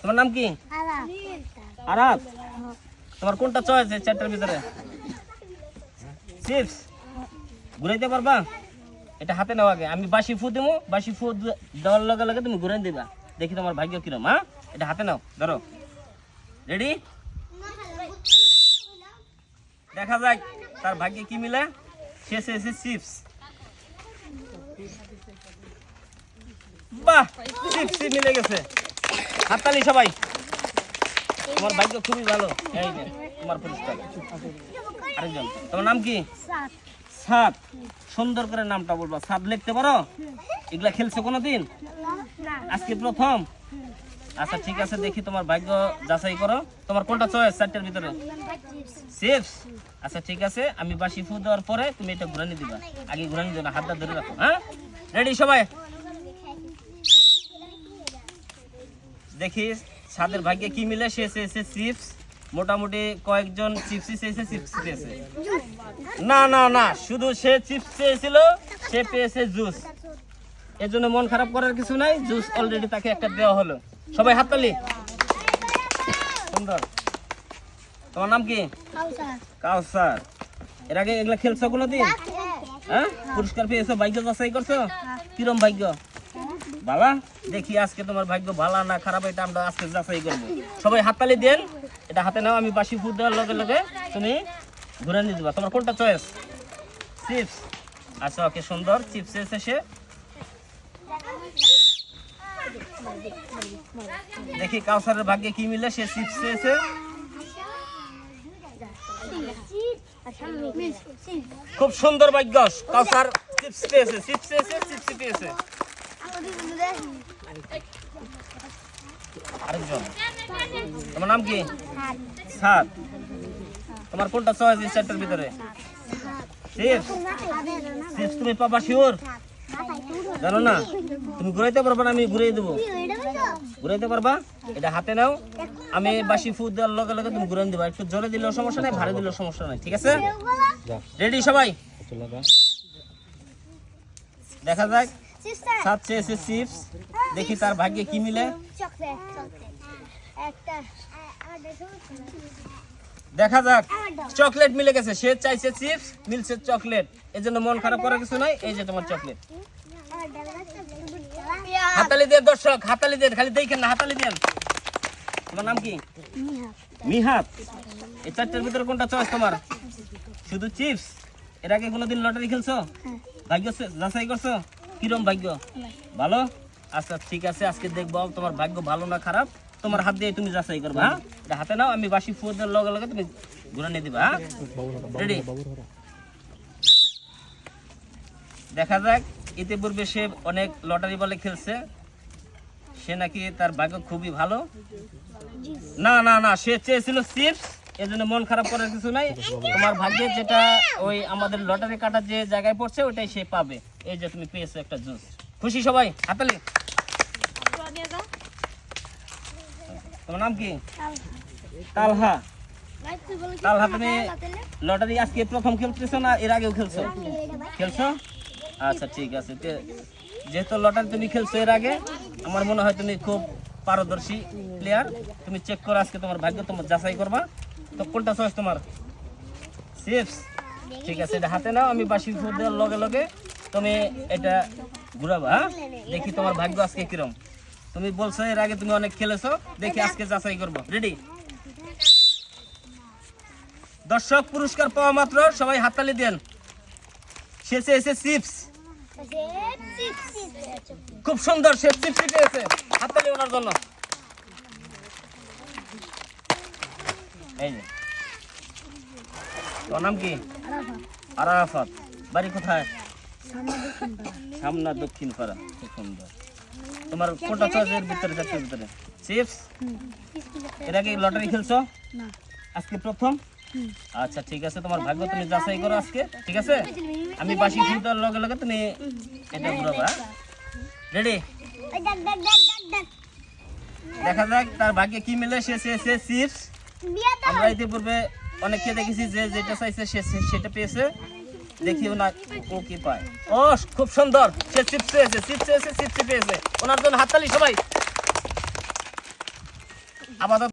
তোমার নাম কি? আরাত তোমার কোনটা চয়েস চারটার ভিতরে? চিপস ঘুরাইতে পারবা? এটা হাতে নেওয়া আগে। আমি বাসি ফু দেবো বাসি ফু দেওয়ার লগে লগে তুমি ঘুরাই দিবা। দেখি তোমার ভাগ্য কিরম হ্যাঁ? এটা হাতে নাও, ধরো। রেডি দেখা যাক, তার ভাগ্যে কি মিলে? শেষে এসে চিপস বাহ চিপস মিলে গেছে। হাততালি সবাই। তোমার ভাগ্য খুবই ভালো। এই যে তোমার পুরস্কার। আরেকজন। তোমার নাম কি? সাত। সুন্দর করে নামটা বলবা। সাত লিখতে পারো? এগুলা খেলছো কোনোদিন? আজকে প্রথম? আচ্ছা ঠিক আছে দেখি তোমার ভাগ্য যাচাই করো। তোমার কোনটা চয়েস চারটার ভিতরে? চিপস আচ্ছা ঠিক আছে আমি বাসি ফু দেওয়ার পরে তুমি এটা ঘুরানি দিবা। আগে ঘুরানি দিবা হাতটা ধরে রাখো হ্যাঁ? রেডি সবাই? দেখি সাদের ভাগ্যে কি মিলে, সে চেয়েছে চিপস। মোটামুটি কয়েকজন চিপসই চেয়েছে, চিপস পেয়েছে। না না না, শুধু সে চিপস চেয়েছিল, সে পেয়েছে জুস। এর জন্য মন খারাপ করার কিছু নাই, জুস অলরেডি তাকে একটা দেওয়া হলো। সবাই হাততালি সুন্দর। তোমার নাম কি? কাউসার। এর আগে এগুলো খেলছো কোনোদিন? হ্যাঁ? পুরস্কার পেয়েছ, ভাগ্য যাচাই করছ? কিরম ভাগ্য? বাবা, দেখি আজকে তোমার ভাগ্য ভালো না খারাপ, এটা আমরা আজকে যাচাই করব। সবাই হাততালি দেন, এটা হাতে নাও, আমি বাসি ফুড দেওয়ার লগে লগে তুমি ঘুরে নিয়ে দিবা তোমার কোনটা চয়েস চিপস আচ্ছা ওকে সুন্দর। চিপস এসে সে দেখি কাউসারের ভাগ্যে কি মিলে, সে চিপস এসে খুব সুন্দর ভাগ্য, কাউসার চিপস পেয়েছে চিপস পেয়েছে চিপস পেয়েছে। আরেকজন। তোমার নাম কি? সাত। তোমার কোনটা চয়েস এই চারটার ভিতরে? তুমি পাবা শিওর জানো না? তুমি ঘুরাইতে পারবা না আমি ঘুরিয়ে দেবো। ঘুরাইতে পারবা? এটা হাতে নাও। আমি বাসি ফুড দেওয়ার লগে লগে তুমি ঘুরাই দিবা। একটু জোরে দিলেও সমস্যা নাই ভারী দিলেও সমস্যা নাই ঠিক আছে? রেডি সবাই? দেখা যাক। সাত চেয়েছে চিপস দেখি তার ভাগ্যে কি মিলে। দেখা। যাক চকলেট মিলে গেছে। সে চাইছে চিপস মিলছে চকলেট। এই জন্য মন খারাপ করার কিছু নাই এই যে তোমার চকলেট। হাতালি দেন দর্শক হাতালি দেন খালি দেখেন না হাতালি দেন তোমার নাম কি? মিহাত। এই চারটার ভিতরে কোনটা চয়েস তোমার? শুধু চিপস? এর আগে কোনোদিন লটারি খেলছো? ভাগ্য সে- যাচাই করছ? কিরম ভাগ্য? ভালো? আচ্ছা ঠিক আছে, আজকে দেখব তোমার ভাগ্য ভালো না খারাপ? তোমার হাত দিয়ে তুমি যাচাই করবা হ্যাঁ? এটা হাতে নাও, আমি বাসি ফুয়ের লগে লগে তুমি ঘুরে নিয়ে দিবা হ্যাঁ? রেডি দেখা যাক, ইতিপূর্বে সে অনেক লটারি বলে খেলছে। সে নাকি তার ভাগ্য খুবই ভালো। না না না, সে চেয়েছিল চিপস এই জন্য মন খারাপ করার কিছু নাই। তোমার ভাগ্যে যেটা ওই আমাদের লটারি কাটার যে জায়গায় পড়ছে, ওটাই সে পাবে। এই যে তুমি পেয়েছ একটা জুস। খুশি সবাই? হাতালি তোমার নাম কি? তালহা। তালহা, তুমি লটারি আজকে প্রথম খেলতেছো না এর আগেও খেলছো? খেলছো? আচ্ছা ঠিক আছে। যেহেতু লটারি তুমি খেলছো এর আগে, আমার মনে হয় তুমি খুব পারদর্শী প্লেয়ার তুমি চেক করো আজকে তোমার ভাগ্য, তোমার যাচাই করবা। তো কোনটা চয়েস তোমার? চিপস ঠিক আছে, এটা হাতে নাও, আমি বাসি ফুট দেওয়ার লগে লগে তুমি এটা ঘুরাবা হ্যাঁ? দেখি তোমার ভাগ্য আজকে কিরম। তুমি বলছো এর আগে তুমি অনেক খেলেছো দেখি আজকে যাচাই করব। রেডি দর্শক পুরস্কার পাওয়া মাত্র সবাই হাততালি দেন। শেষে এসে চিপস। খুব সুন্দর সে চিপস পেয়েছে হাততালি ওনার জন্য। এই যে। তোর নাম কি? আরাফাত। বাড়ি কোথায়? সামনা দক্ষিণ পাড়া খুব সুন্দর। তোমার কোনটা চয়েস এর ভিতরে চারটের ভিতরে? চিপস এর আগে লটারি খেলছো? আজকে প্রথম? আচ্ছা ঠিক আছে তোমার ভাগ্য তুমি যাচাই করো আজকে ঠিক আছে? আমি বাসি ফুল দেওয়ার লগে লগে তুমি এটা ঘুরাবা রেডি দেখা যাক তার ভাগ্যে কি মিলে সে সে সে চিপস আমরা ইতিপূর্বে অনেককে দেখেছি যে যেটা চাইছে সে সে- সেটা পেয়েছে। দেখিও না ও কি পায়। ও, খুব সুন্দর। সে চিপস পেয়েছে চিপস পেয়েছে চিপস পেয়েছে। ওনার জন্য হাততালি, সবাই। আপাতত